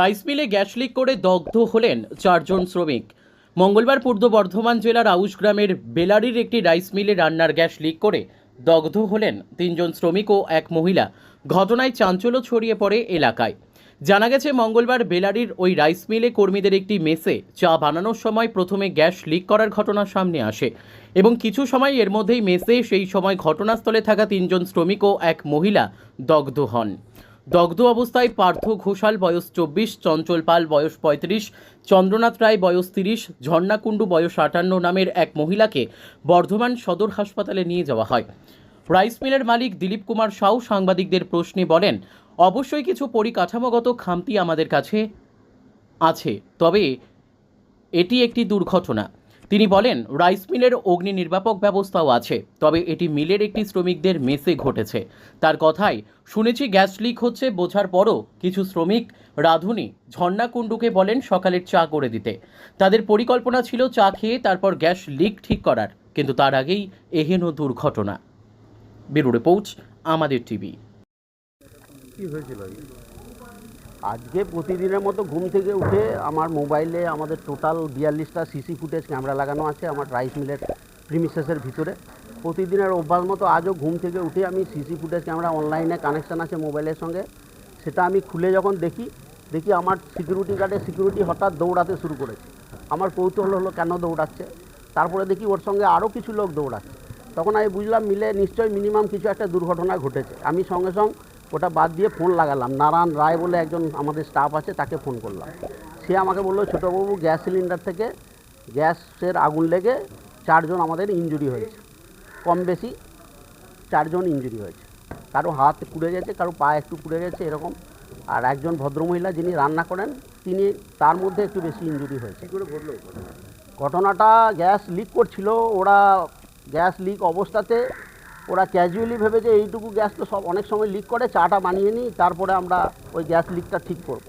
Rice মিলে gas leak করে দগ্ধ হলেন চারজন শ্রমিক। মঙ্গলবার পূর্ব বর্ধমান জেলার আউশ গ্রামের বেলারির একটি রাইস মিলে রান্নার গ্যাস লিক করে দগ্ধ হলেন তিনজন শ্রমিক ও এক মহিলা। ঘটনায় চাঞ্চল্য ছড়িয়ে পড়ে এলাকায়। জানা গেছে, মঙ্গলবার বেলারির ওই রাইস মিলে কর্মীদের একটি মেসে চা বানানোর সময় প্রথমে গ্যাস লিক করার ঘটনা সামনে আসে এবং কিছু সময় এর মধ্যেই মেসে সেই সময় ঘটনাস্থলে থাকা তিনজন শ্রমিক ও এক মহিলা দগ্ধ হন। দগ্ধ অবস্থায় পার্থ ঘোষাল, বয়স চব্বিশ, চঞ্চল পাল, বয়স পঁয়ত্রিশ, চন্দ্রনাথ রায়, বয়স তিরিশ, ঝর্ণাকুণ্ডু, বয়স আটান্ন নামের এক মহিলাকে বর্ধমান সদর হাসপাতালে নিয়ে যাওয়া হয়। রাইস মিলের মালিক দিলীপ কুমার সাউ সাংবাদিকদের প্রশ্নে বলেন, অবশ্যই কিছু পরিকাঠামোগত খামতি আমাদের কাছে আছে, তবে এটি একটি দুর্ঘটনা। তিনি বলেন, রাইস মিলের অগ্নি নির্বাপক ব্যবস্থাও আছে, তবে এটি মিলের একটি শ্রমিকদের মেসে ঘটেছে। তার কথায়, শুনেছি গ্যাস লিক হচ্ছে, বোঝার পরও কিছু শ্রমিক রাঁধুনি ঝর্ণা কুণ্ডুকে বলেন সকালের চা করে দিতে। তাদের পরিকল্পনা ছিল চা খেয়ে তারপর গ্যাস লিক ঠিক করার, কিন্তু তার আগেই এহেন দুর্ঘটনা। ব্যুরো রিপোর্ট, আমাদের টিভি। কি হয়েছিল? আজকে প্রতিদিনের মতো ঘুম থেকে উঠে আমার মোবাইলে আমাদের টোটাল বিয়াল্লিশটা সিসি ফুটেজ ক্যামেরা লাগানো আছে আমার রাইস মিলের প্রিমিসেসের ভিতরে। প্রতিদিনের অভ্যাস মতো আজও ঘুম থেকে উঠে আমি সিসি ফুটেজ ক্যামেরা অনলাইনে কানেকশান আছে মোবাইলের সঙ্গে। সেটা আমি খুলে যখন দেখি দেখি আমার সিকিউরিটি গার্ডের সিকিউরিটি হঠাৎ দৌড়াতে শুরু করেছে। আমার কৌতূহল হলো, কেন দৌড়াচ্ছে? তারপরে দেখি ওর সঙ্গে আরও কিছু লোক দৌড়াচ্ছে। তখন আমি বুঝলাম, মিলে নিশ্চয়ই মিনিমাম কিছু একটা দুর্ঘটনা ঘটেছে। আমি সঙ্গে সঙ্গে ওটা বাদ দিয়ে ফোন লাগালাম। নারায়ণ রায় বলে একজন আমাদের স্টাফ আছে তাকে ফোন করলাম। সে আমাকে বলল ছোটোবাবু গ্যাস সিলিন্ডার থেকে গ্যাসের আগুন লেগে চারজন আমাদের ইনজুরি হয়েছে। কম বেশি চারজন ইনজুরি হয়েছে। কারও হাত পুড়ে গেছে কারও পা একটু পুড়ে গেছে এরকম। আর একজন ভদ্রমহিলা যিনি রান্না করেন তিনি তার মধ্যে একটু বেশি ইনজুরি হয়েছে। ঘটনাটা গ্যাস লিক করছিল। ওরা গ্যাস লিক অবস্থাতে ওরা ক্যাজুয়ালি ভেবেছে এইটুকু গ্যাস তো সব অনেক সময় লিক করে চাটা বানিয়ে নিই তারপরে আমরা ওই গ্যাস লিকটা ঠিক করব।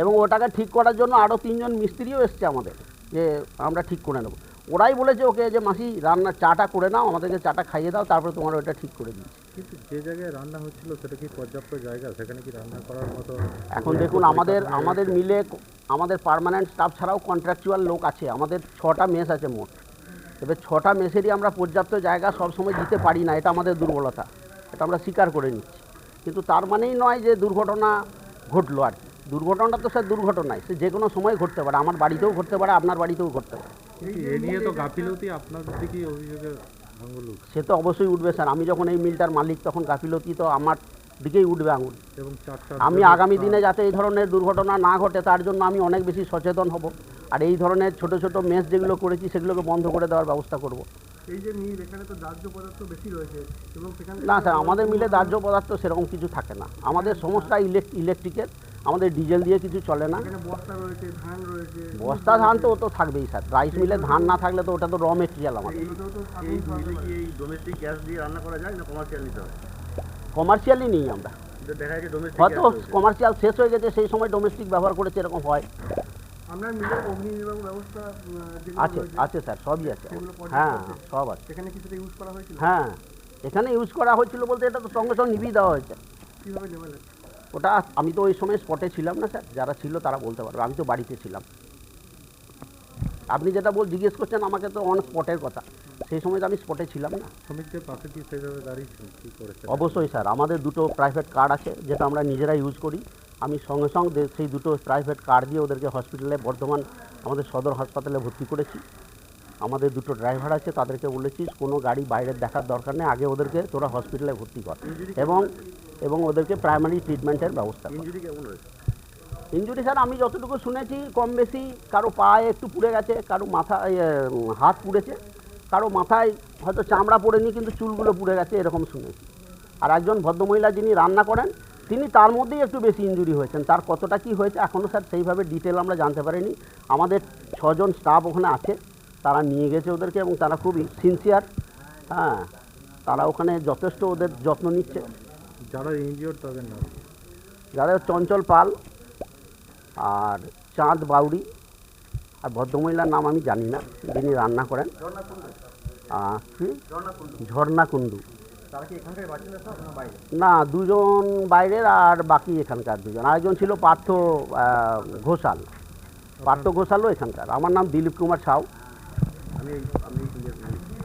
এবং ওটাকে ঠিক করার জন্য আরও তিনজন মিস্ত্রিও এসছে আমাদের যে আমরা ঠিক করে নেব। ওরাই বলেছে ওকে যে মাসি রান্নার চাটা করে নাও আমাদেরকে চাটা খাইয়ে দাও তারপরে তোমার ওটা ঠিক করে দিচ্ছি। কিন্তু যে জায়গায় রান্না হচ্ছিল সেটা কি পর্যাপ্ত জায়গা? সেখানে কি রান্না করার মতো এখন দেখুন আমাদের আমাদের মিলে আমাদের পার্মানেন্ট স্টাফ ছাড়াও কন্ট্রাকচুয়াল লোক আছে। আমাদের ছটা মেস আছে মোট। তবে ছটা মেসেরই আমরা পর্যাপ্ত জায়গা সবসময় দিতে পারি না এটা আমাদের দুর্বলতা এটা আমরা স্বীকার করে নিচ্ছি। কিন্তু তার মানেই নয় যে দুর্ঘটনা ঘটলো আর কি। দুর্ঘটনাটা তো স্যার দুর্ঘটনায় সে যে কোনো সময় ঘটতে পারে আমার বাড়িতেও ঘটতে পারে আপনার বাড়িতেও ঘটতে পারে। এ নিয়ে তো গাফিলতি আপনাদের দিকেই অভিযোগের সে তো অবশ্যই উঠবে স্যার আমি যখন এই মিলটার মালিক তখন গাফিলতি তো আমার দিকেই উঠবে আঙুল। আমি আগামী দিনে যাতে এই ধরনের দুর্ঘটনা না ঘটে তার জন্য আমি অনেক বেশি সচেতন হব। আর এই ধরনের ছোট ছোট মেস যেগুলো করেছি সেগুলোকে বন্ধ করে দেওয়ার ব্যবস্থা করব। এই যে মিল এখানে তো দাহ্য পদার্থ বেশি রয়েছে এবং সেখানে না স্যার আমাদের মিলে দাহ্য পদার্থ সেরকম কিছু থাকে না। আমাদের সমস্যা ইলেকট্রিকের আমাদের ডিজেল দিয়ে কিছু চলে না। বস্তা রয়েছে ধান রয়েছে। বস্তা ধান তো ও তো থাকবেই স্যার। রাইস মিলে ধান না থাকলে তো ওটা তো র মেটেরিয়াল আমাদের। এগুলোতেও তো আগুন এই ডোমেস্টিক গ্যাস দিয়ে রান্না করা যায় না কমার্শিয়াল নিতে হয়? কমার্শিয়ালি নেই আমরা। হয়তো কমার্শিয়াল শেষ হয়ে গেছে সেই সময় ডোমেস্টিক ব্যবহার করেছে এরকম হয়। আপনার মিলের অগ্নি নির্বাপক ব্যবস্থা আছে আছে স্যার সবই আছে হ্যাঁ সব আছে। সেখানে কিছুটা ইউজ করা হয়েছিল? হ্যাঁ এখানে ইউজ করা হয়েছিল বলতে এটা তো সঙ্গে সঙ্গে নিভিয়ে দেওয়া হয়েছে। কীভাবে নেওয়া ওটা আমি তো ওই সময় স্পটে ছিলাম না স্যার যারা ছিল তারা বলতে পারবে আমি তো বাড়িতে ছিলাম। আপনি যেটা বল জিজ্ঞেস করছেন আমাকে তো অন স্পটের কথা। সেই সময় তো আমি স্পটে ছিলাম না। শ্রমিকদের পাশে কি সেইভাবে দাঁড়িয়েছিল কি করেছে অবশ্যই স্যার আমাদের দুটো প্রাইভেট কার্ড আছে যেটা আমরা নিজেরা ইউজ করি। আমি সঙ্গে সঙ্গে সেই দুটো প্রাইভেট কার দিয়ে ওদেরকে হসপিটালে বর্ধমান আমাদের সদর হাসপাতালে ভর্তি করেছি। আমাদের দুটো ড্রাইভার আছে তাদেরকে বলেছি কোনো গাড়ি বাইরের দেখার দরকার নেই আগে ওদেরকে তোরা হসপিটালে ভর্তি কর। এবং এবং ওদেরকে প্রাইমারি ট্রিটমেন্টের ব্যবস্থা ইঞ্জুরি কেমন হয়েছে ইঞ্জুরি স্যার আমি যতটুকু শুনেছি কম বেশি কারও পায়ে একটু পুড়ে গেছে কারও মাথা ইয়ে, হাত পুড়েছে কারও মাথায় হয়তো চামড়া পড়েনি কিন্তু চুলগুলো পুড়ে গেছে এরকম শুনেছি। আর একজন ভদ্রমহিলা যিনি রান্না করেন তিনি তার মধ্যেই একটু বেশি ইঞ্জুরি হয়েছেন। তার কতটা কি হয়েছে এখনও স্যার সেইভাবে ডিটেল আমরা জানতে পারিনি। আমাদের ছজন স্টাফ ওখানে আছে তারা নিয়ে গেছে ওদেরকে এবং তারা খুবই সিনসিয়ার হ্যাঁ তারা ওখানে যথেষ্ট ওদের যত্ন নিচ্ছে। যারা ইনজিওর তাদের নাম? যাদের চঞ্চল পাল আর চাঁদ বাউরি আর ভদ্রমহিলার নাম আমি জানি না যিনি রান্না করেন। ঝর্ণা কুণ্ডু না দুজন বাইরের আর বাকি এখানকার দুজন। আরেকজন ছিল পার্থ ঘোষাল। পার্থ ঘোষালও এখানকার। আমার নাম দিলীপ কুমার সাউ। আমি আমি এই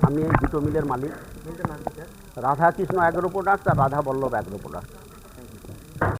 আমি এই দুটো মিলের মালিক। রাধাকৃষ্ণ অ্যাগ্রো প্রোডাক্ট আর রাধা বল্লভ অ্যাগ্রো প্রোডাক্ট